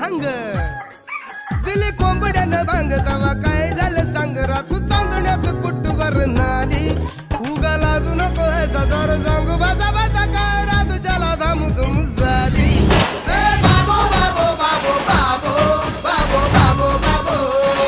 संग दिल कोंबड्यानं भांगता